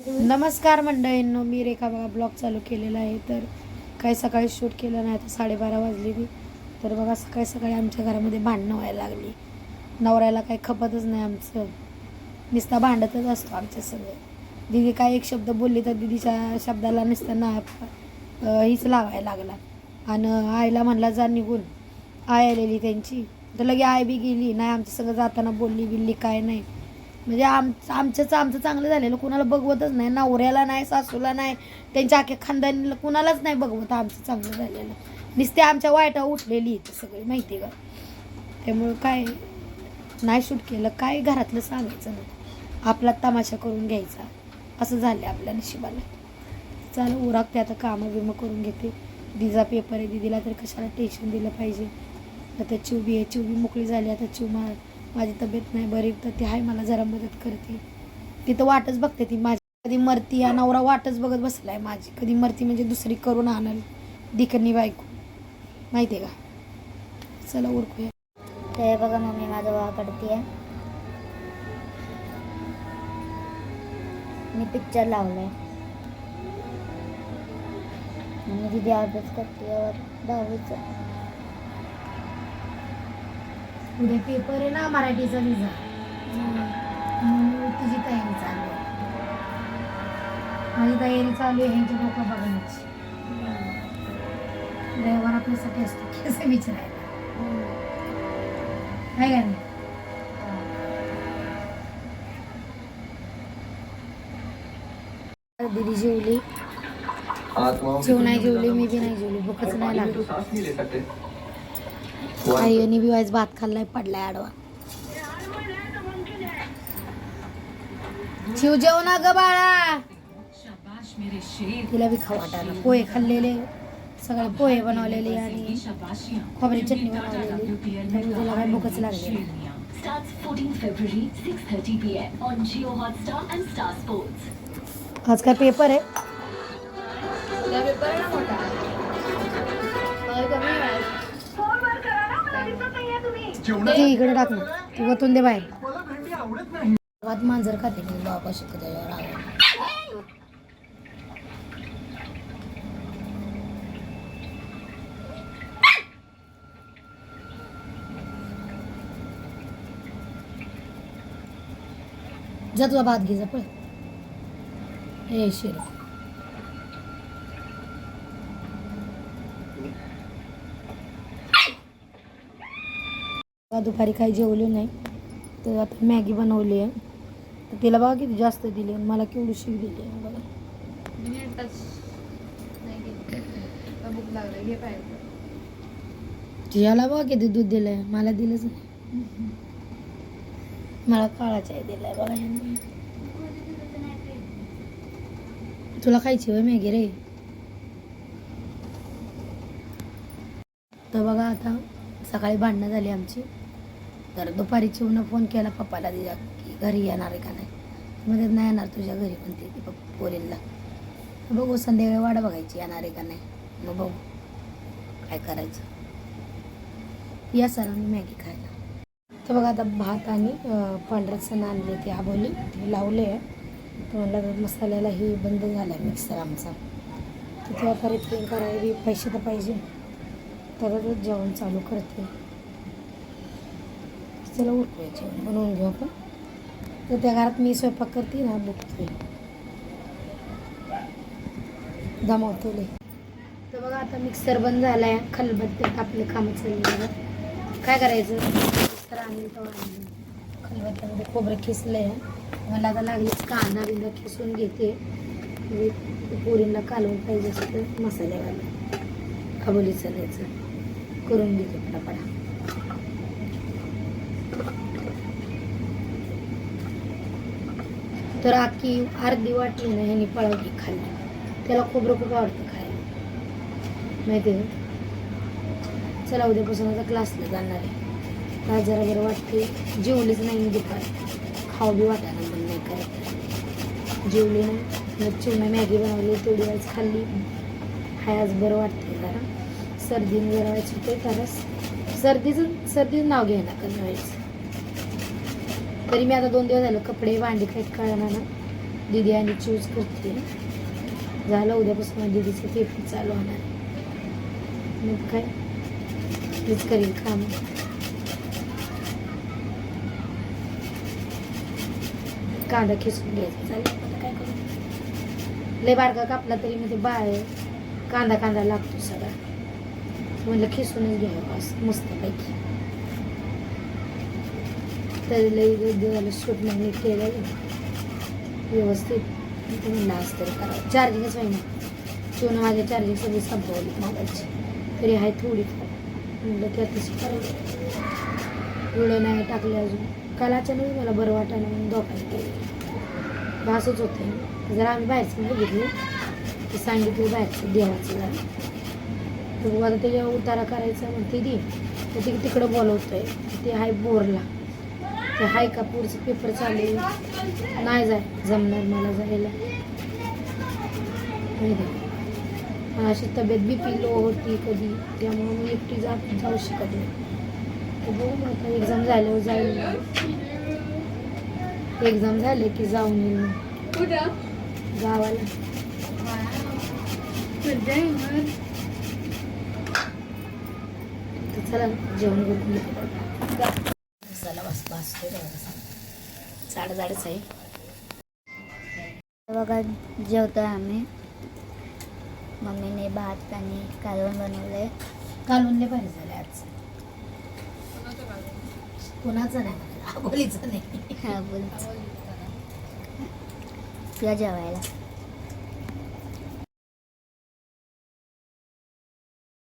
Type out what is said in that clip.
नमस्कार मंडळींनो मी रेखा बघा ब्लॉग चालू केलेला आहे. तर काही सकाळी शूट केलं नाही तर साडेबारा वाजलेली तर बघा सकाळी सकाळी आमच्या घरामध्ये भांडणं व्हायला लागली. नवऱ्याला काही खपतच नाही आमचं. नुसता भांडतच असतो आमच्या सगळं. दिदी काय एक शब्द बोलली तर दिदीच्या शब्दाला नुसता ना हीच लावायला लागला. आणि आईला म्हणला जा निघून. आय आलेली त्यांची. तर लगे आय बी गेली. नाही आमच्या सगळं जाताना बोलली बिल्ली काय नाही. म्हणजे आम आमच्याच आमचं चांगलं झालेलं. कुणाला बघवतच नाही नवऱ्याला नाही सासूला नाही त्यांच्या अख्या खानदानीला कुणालाच नाही बघवत आमचं चांगलं झालेलं. नुसते आमच्या वाईटा उठलेली इथं सगळी माहिती आहे का? त्यामुळं काय नाही शूट केलं काय घरातलं सांगायचं नाही. आपला तमाशा करून घ्यायचा. असं झालं आपल्या नशिबाला. चालू ते आता कामं बिमं करून घेते. दिजा पेपर आहे दिदीला तर कशाला टेन्शन दिलं पाहिजे? आता चिवबी आहे चिवबी मोकळी झाली आता चिव मार. माझी तब्येत नाही बरी तर ती आहे मला जरा मदत करते. तिथं वाटच बघते ती माझी. कधी मरती या नवरा वाटच बघत बसलाय माझी. कधी मरती म्हणजे दुसरी करून आणल. दिकनी बायको. माहिती आहे का? चला उरकूया ते बघा मम्मी माझं वा काढते मी पिक्चर लावलाय. मम्मी दिदी अभ्यास करते दहावीचा. उद्या पेपर आहे ना मराठीचा म्हणून तुझी तयारी चालू आहे. माझी तयारी चालू आहे ह्यांच्या डोकं बघण्याची. ड्रायव्हर आपल्यासाठी असतो कसं विचारायला. आहे का नाही? दीदी जेवली. जेवली मी बी नाही जेवली भूकच नाही लागली. आईने बी वाईस भात खाल्लाय पडलाय आडवा. शिव जेव ना ग बाळा. तिला बी खाऊ वाटायला. पोहे खाल्लेले सगळे पोहे बनवलेले आणि खोबरी चटणी बनवलेली. तिला काय भूकच लागली starts 14 February 6:30 p.m. on Geo Hotstar ती इकडे टाक ना. ती वतून दे बाहेर. गावात मांजर खाते मी. बाबा शिकत जा तुझा भात घे जा पळ. ए शिर. दुपारी काही जेवले नाही तर आता मॅगी बनवली आहे. तर तिला बघा किती जास्त दिली आणि मला केवढी शिक दिली आहे बघा. तिला बघा किती दूध दिलंय मला दिलंच नाही. मला काळा चाय दिलाय बघा. ह्यांनी. तुला खायची होय मॅगी रे? तर बघा आता सकाळी भांडणं झाली आमची. तर दुपारी चिवनं फोन केला पप्पाला तिच्या की घरी येणार आहे का नाही? म्हणजे नाही येणार तुझ्या घरी पण ती पप्पा पोरीला बघू संध्याकाळी वाट बघायची येणार आहे का नाही? मग बघू काय करायचं. या सरांनी मॅगी खायला. तर बघा आता भात आणि पांढरं सण आणले ते आबोली ते लावले आहे. तर म्हणलं तर मसाल्याला ही बंद झाला आहे मिक्सर आमचा. तर तेव्हा आता रिपेअर करायला पैसे तर पाहिजे. तरच जेवण चालू करते. चला उरकूया जेवण बनवून घेऊ आपण. तर त्या घरात मी स्वयंपाक करते ना बघते दमावतो तर बघा आता मिक्सर बंद झाला आहे खलबत्त्यात आपले कामं चालले काय करायचं? मिक्सर आणली तर आणली. खलबत्त्यामध्ये खोबरं खिसलं आहे मला आता लागलीच कांदा बिंदा खिसून घेते. म्हणजे पोरींना कालवून पाहिजे असं तर मसाल्यावाला खबोली चालायचं करून घेते पटापटा तर आखी अर्धी वाटली ना ह्यानी पळवली खाल्ली त्याला खोबरं खूप आवडतं खायला. माहिती आहे? चला उद्यापासून आता क्लासला जाणार आहे. आज जरा बरं वाटते जेवलीच नाही मी दुपार. खाऊ बी वाटायला पण नाही करत. जेवली नाही मग चिवणा मॅगी बनवली तेवढी वेळेस खाल्ली. हाय आज बरं वाटते जरा. सर्दीने जरा वेळेस होते तरच सर्दीचं सर्दीचं नाव घ्यायला कमी वेळेस तरी मी आता दोन दिवस झालं कपडे भांडी काही कळणार ना. दीदी आणि चूज करते. झालं उद्यापासून दीदीचं पेपर चालू होणार. मग काय? तीच करील काम. कांदा खिसून घ्यायचा. चालेल काय करू? लय बारका कापला तरी मध्ये बाळ कांदा कांदा लागतो सगळा. म्हणलं खिसूनच घ्यावं असं मस्तपैकी. तर लई वेळ झालं शूट नाही मी केलं व्यवस्थित नाच म्हणलं करा. तरी करावं चार्जिंगच होईना. शिवनं माझ्या चार्जिंग सगळी संपवली मागायची. तरी आहे थोडी म्हणलं की अतिशय करावं एवढं नाही टाकले अजून. काल अचानक मला बरं वाटायला म्हणून दोघांनी केलं भासच होतं जर आम्ही बाहेरचं बघितलं. ते सांगितलं बाहेरचं देवाचं जरा तर बघू आता त्याच्या उतारा करायचा मग ती. तर ते तिकडं बोलवतोय. ते आहे बोरला. ते हाय का पुढचं पेपर चालू. नाही जाय जमणार मला जायला. अशी तब्येत बी पी लो होती कधी त्यामुळे मी एकटी जात जाऊ शकत नाही. बघू मग आता एक्झाम झाल्यावर जाईल. एक्झाम झाले की जाऊन येईल मग. गावाला. चला जेवण करून बस झाड झाडच आहे बघा आम्ही. मम्मीने भात आणि कालवण बनवलंय. कालवण लय भारी झाले आज. कोणाचं नाही आबोलीचं नाही. हा बोल या जेवायला.